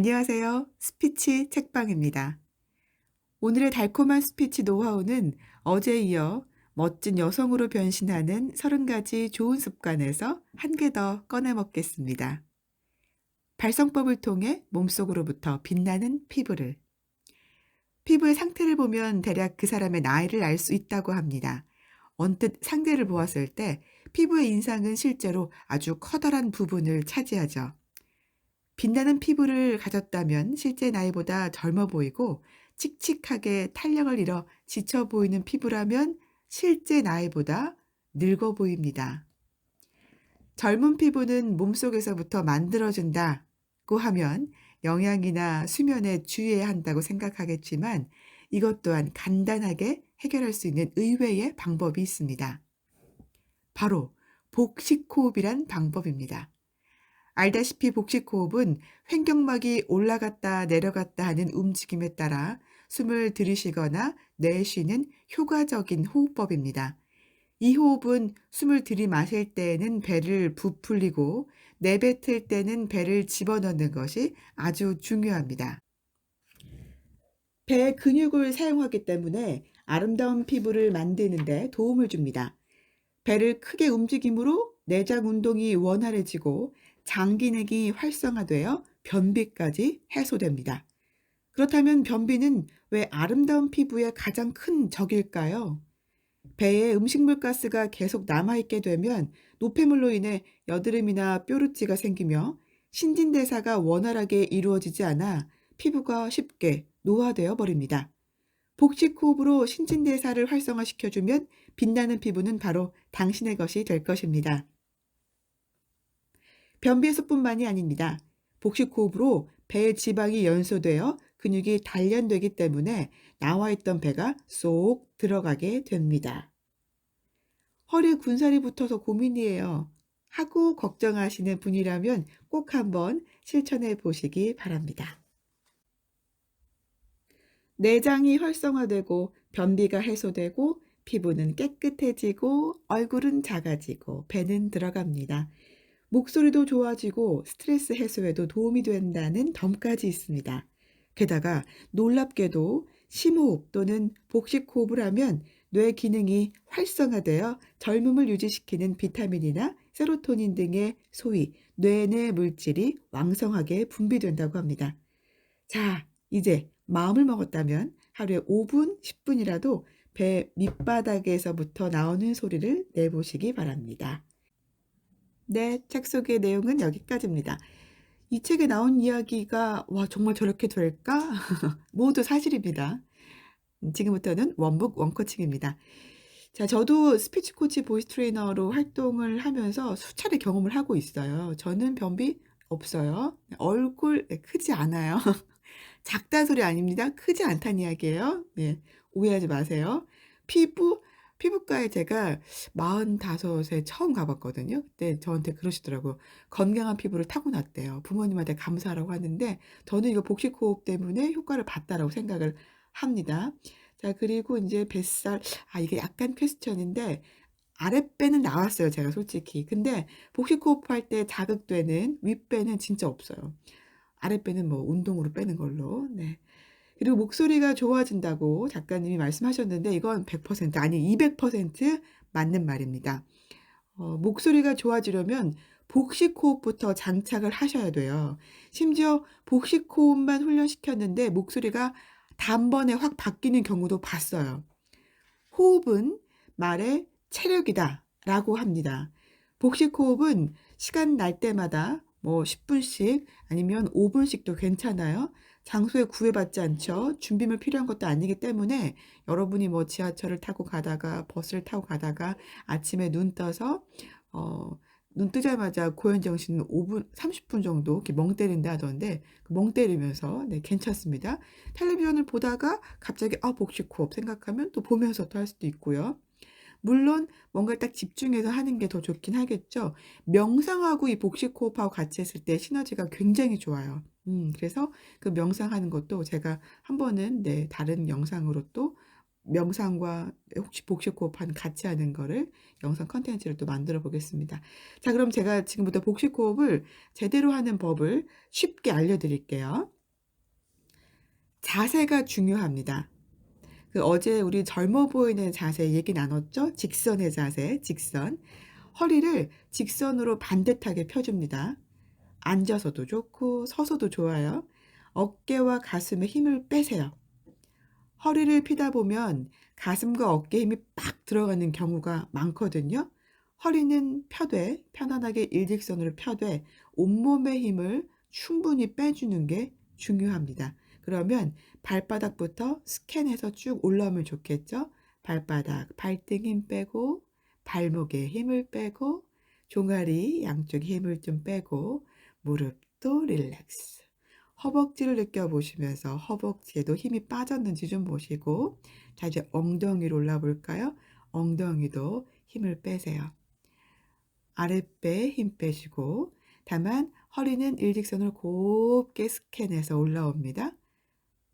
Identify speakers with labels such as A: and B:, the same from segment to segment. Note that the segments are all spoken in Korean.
A: 안녕하세요. 스피치 책방입니다. 오늘의 달콤한 스피치 노하우는 어제에 이어 멋진 여성으로 변신하는 30가지 좋은 습관에서 한 개 더 꺼내 먹겠습니다. 발성법을 통해 몸속으로부터 빛나는 피부를. 피부의 상태를 보면 대략 그 사람의 나이를 알 수 있다고 합니다. 언뜻 상대를 보았을 때 피부의 인상은 실제로 아주 커다란 부분을 차지하죠. 빛나는 피부를 가졌다면 실제 나이보다 젊어 보이고 칙칙하게 탄력을 잃어 지쳐 보이는 피부라면 실제 나이보다 늙어 보입니다. 젊은 피부는 몸속에서부터 만들어진다고 하면 영양이나 수면에 주의해야 한다고 생각하겠지만 이것 또한 간단하게 해결할 수 있는 의외의 방법이 있습니다. 바로 복식호흡이란 방법입니다. 알다시피 복식호흡은 횡격막이 올라갔다 내려갔다 하는 움직임에 따라 숨을 들이쉬거나 내쉬는 효과적인 호흡법입니다. 이 호흡은 숨을 들이마실 때에는 배를 부풀리고 내뱉을 때는 배를 집어넣는 것이 아주 중요합니다. 배 근육을 사용하기 때문에 아름다운 피부를 만드는 데 도움을 줍니다. 배를 크게 움직임으로 내장 운동이 원활해지고 장기내기 활성화되어 변비까지 해소됩니다. 그렇다면 변비는 왜 아름다운 피부의 가장 큰 적일까요? 배에 음식물 가스가 계속 남아있게 되면 노폐물로 인해 여드름이나 뾰루지가 생기며 신진대사가 원활하게 이루어지지 않아 피부가 쉽게 노화되어 버립니다. 복식호흡으로 신진대사를 활성화시켜주면 빛나는 피부는 바로 당신의 것이 될 것입니다. 변비에서뿐만이 아닙니다. 복식 호흡으로 배의 지방이 연소되어 근육이 단련되기 때문에 나와 있던 배가 쏙 들어가게 됩니다. 허리 군살이 붙어서 고민이에요. 하고 걱정하시는 분이라면 꼭 한번 실천해 보시기 바랍니다. 내장이 활성화되고 변비가 해소되고 피부는 깨끗해지고 얼굴은 작아지고 배는 들어갑니다. 목소리도 좋아지고 스트레스 해소에도 도움이 된다는 덤까지 있습니다. 게다가 놀랍게도 심호흡 또는 복식호흡을 하면 뇌 기능이 활성화되어 젊음을 유지시키는 비타민이나 세로토닌 등의 소위 뇌 내 물질이 왕성하게 분비된다고 합니다. 자, 이제 마음을 먹었다면 하루에 5분, 10분이라도 배 밑바닥에서부터 나오는 소리를 내보시기 바랍니다. 네, 책 속의 내용은 여기까지입니다. 이 책에 나온 이야기가 와 정말 저렇게 될까? 모두 사실입니다. 음, 지금부터는 원북 원코칭입니다. 자, 저도 스피치 코치 보이스 트레이너로 활동을 하면서 수차례 경험을 하고 있어요. 저는 변비 없어요. 얼굴 네, 크지 않아요. 작다 소리 아닙니다. 크지 않다는 이야기예요. 네, 오해하지 마세요. 피부 피부과에 제가 45에 처음 가봤거든요. 그때 저한테 그러시더라고. 건강한 피부를 타고났대요. 부모님한테 감사하라고 하는데 저는 이거 복식호흡 때문에 효과를 봤다라고 생각을 합니다. 자, 그리고 이제 뱃살, 아, 이게 약간 퀘스천인데 아랫배는 나왔어요. 제가 솔직히. 근데 복식호흡 할 때 자극되는 윗배는 진짜 없어요. 아랫배는 뭐 운동으로 빼는 걸로. 네. 그리고 목소리가 좋아진다고 작가님이 말씀하셨는데 이건 100% 아니 200% 맞는 말입니다. 어, 목소리가 좋아지려면 복식호흡부터 장착을 하셔야 돼요. 심지어 복식호흡만 훈련시켰는데 목소리가 단번에 확 바뀌는 경우도 봤어요. 호흡은 말의 체력이다 라고 합니다. 복식호흡은 시간 날 때마다 뭐 10분씩 아니면 5분씩도 괜찮아요. 장소에 구애받지 않죠. 준비물 필요한 것도 아니기 때문에 여러분이 뭐 지하철을 타고 가다가 버스를 타고 가다가 아침에 눈 떠서 어, 눈 뜨자마자 고현 정신은 5분, 30분 정도 이렇게 멍 때린다 하던데 그멍 때리면서 네, 괜찮습니다. 텔레비전을 보다가 갑자기 아 복식호흡 생각하면 또 보면서 또 할 수도 있고요. 물론 뭔가를 딱 집중해서 하는 게 더 좋긴 하겠죠. 명상하고 이 복식호흡하고 같이 했을 때 시너지가 굉장히 좋아요. 음, 그래서 그 명상하는 것도 제가 한 번은 네, 다른 영상으로 또 명상과 혹시 복식호흡한 같이 하는 거를 영상 컨텐츠를 또 만들어 보겠습니다. 자, 그럼 제가 지금부터 복식호흡을 제대로 하는 법을 쉽게 알려드릴게요. 자세가 중요합니다. 그 어제 우리 젊어 보이는 자세 얘기 나눴죠? 직선의 자세, 직선. 허리를 직선으로 반듯하게 펴줍니다. 앉아서도 좋고 서서도 좋아요. 어깨와 가슴에 힘을 빼세요. 허리를 피다 보면 가슴과 어깨 힘이 빡 들어가는 경우가 많거든요. 허리는 펴되 편안하게 일직선으로 펴되 온몸의 힘을 충분히 빼주는 게 중요합니다. 그러면 발바닥부터 스캔해서 쭉 올라오면 좋겠죠? 발바닥, 발등 힘 빼고 발목에 힘을 빼고 종아리 양쪽 힘을 좀 빼고 무릎도 릴렉스. 허벅지를 느껴보시면서 허벅지에도 힘이 빠졌는지 좀 보시고 자 이제 엉덩이로 올라볼까요? 엉덩이도 힘을 빼세요. 아랫배에 힘 빼시고 다만 허리는 일직선을 곱게 스캔해서 올라옵니다.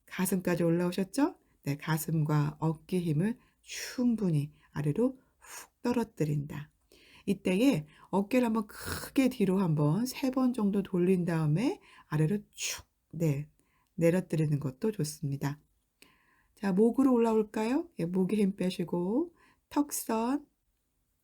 A: 가슴까지 올라오셨죠? 네, 가슴과 어깨 힘을 충분히 아래로 훅 떨어뜨린다. 이때에 어깨를 한번 크게 뒤로 한번 세 번 정도 돌린 다음에 아래로 축 네, 내려뜨리는 것도 좋습니다. 자, 목으로 올라올까요? 예, 목에 힘 빼시고 턱선,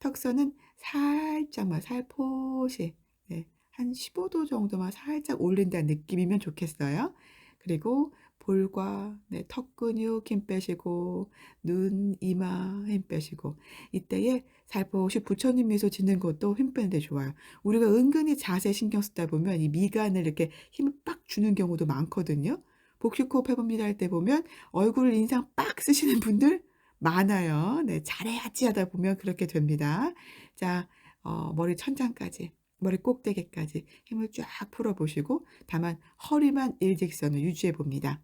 A: 턱선은 살짝만 살포시 네, 한 15도 정도만 살짝 올린다는 느낌이면 좋겠어요. 그리고 볼과 네, 턱 근육 힘 빼시고 눈, 이마 힘 빼시고 이때에 살포시 부처님 미소 짓는 것도 힘 빼는데 좋아요. 우리가 은근히 자세 신경 쓰다 보면 이 미간을 이렇게 힘을 빡 주는 경우도 많거든요. 복식호흡 해봅니다 할 때 보면 얼굴 인상 빡 쓰시는 분들 많아요. 네, 잘해야지 하다 보면 그렇게 됩니다. 자, 어, 머리 천장까지. 머리 꼭대기까지 힘을 쫙 풀어보시고 다만 허리만 일직선을 유지해 봅니다.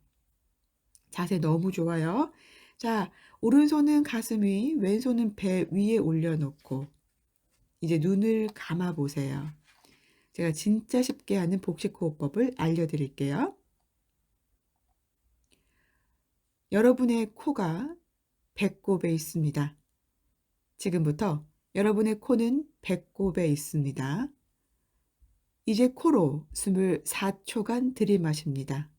A: 자세 너무 좋아요. 자, 오른손은 가슴 위, 왼손은 배 위에 올려놓고 이제 눈을 감아 보세요. 제가 진짜 쉽게 하는 복식 호흡법을 알려드릴게요. 여러분의 코가 배꼽에 있습니다. 지금부터 여러분의 코는 배꼽에 있습니다. 이제 코로 숨을 4초간 들이마십니다.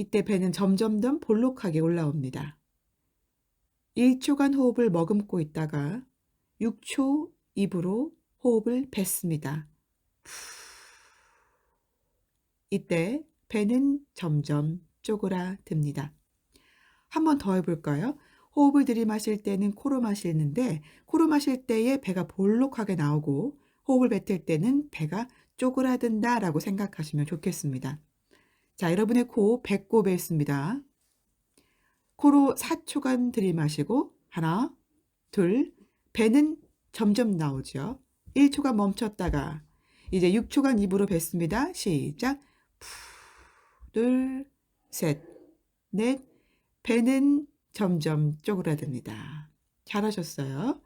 A: 이때 배는 점점 더 볼록하게 올라옵니다. 1초간 호흡을 머금고 있다가 6초 입으로 호흡을 뱉습니다. 이때 배는 점점 쪼그라듭니다. 한 번 더 해볼까요? 호흡을 들이마실 때는 코로 마시는데 코로 마실 때에 배가 볼록하게 나오고 호흡을 뱉을 때는 배가 쪼그라든다 라고 생각하시면 좋겠습니다. 자, 여러분의 코 배꼽에 있습니다. 코로 4초간 들이마시고 하나, 둘, 배는 점점 나오죠. 1초간 멈췄다가 이제 6초간 입으로 뱉습니다. 시작. 푸, 둘, 셋, 넷. 배는 점점 쪼그라듭니다. 잘하셨어요.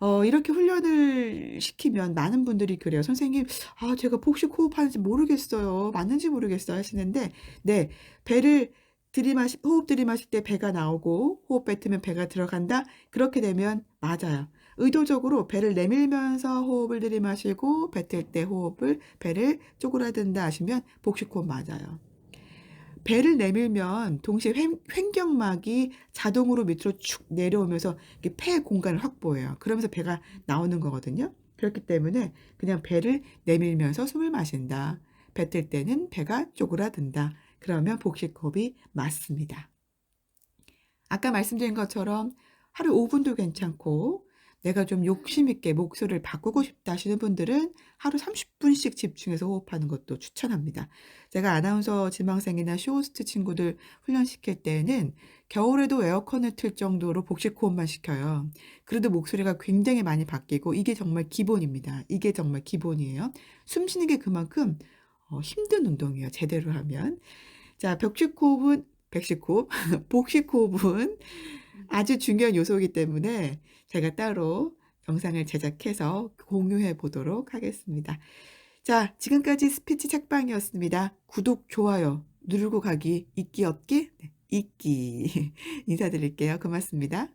A: 어, 이렇게 훈련을 시키면 많은 분들이 그래요. 선생님, 아, 제가 복식 호흡하는지 모르겠어요. 맞는지 모르겠어요. 하시는데, 네, 배를 들이마시, 호흡 들이마실 때 배가 나오고, 호흡 뱉으면 배가 들어간다? 그렇게 되면 맞아요. 의도적으로 배를 내밀면서 호흡을 들이마시고, 뱉을 때 호흡을, 배를 쪼그라든다 하시면 복식 호흡 맞아요. 배를 내밀면 동시에 횡, 횡격막이 자동으로 밑으로 축 내려오면서 폐 공간을 확보해요. 그러면서 배가 나오는 거거든요. 그렇기 때문에 그냥 배를 내밀면서 숨을 마신다. 뱉을 때는 배가 쪼그라든다. 그러면 복식호흡이 맞습니다. 아까 말씀드린 것처럼 하루 5분도 괜찮고 내가 좀 욕심 있게 목소리를 바꾸고 싶다 하시는 분들은 하루 30분씩 집중해서 호흡하는 것도 추천합니다. 제가 아나운서 지망생이나 쇼호스트 친구들 훈련시킬 때는 겨울에도 에어컨을 틀 정도로 복식 호흡만 시켜요. 그래도 목소리가 굉장히 많이 바뀌고 이게 정말 기본입니다. 이게 정말 기본이에요. 숨 쉬는 게 그만큼 어, 힘든 운동이에요. 제대로 하면. 자, 벽식 호흡은 백식 호흡, 복식 호흡은 아주 중요한 요소이기 때문에 제가 따로 영상을 제작해서 공유해 보도록 하겠습니다. 자, 지금까지 스피치 책방이었습니다. 구독, 좋아요 누르고 가기, 잊기 없기. 네, 잊기 인사드릴게요. 고맙습니다.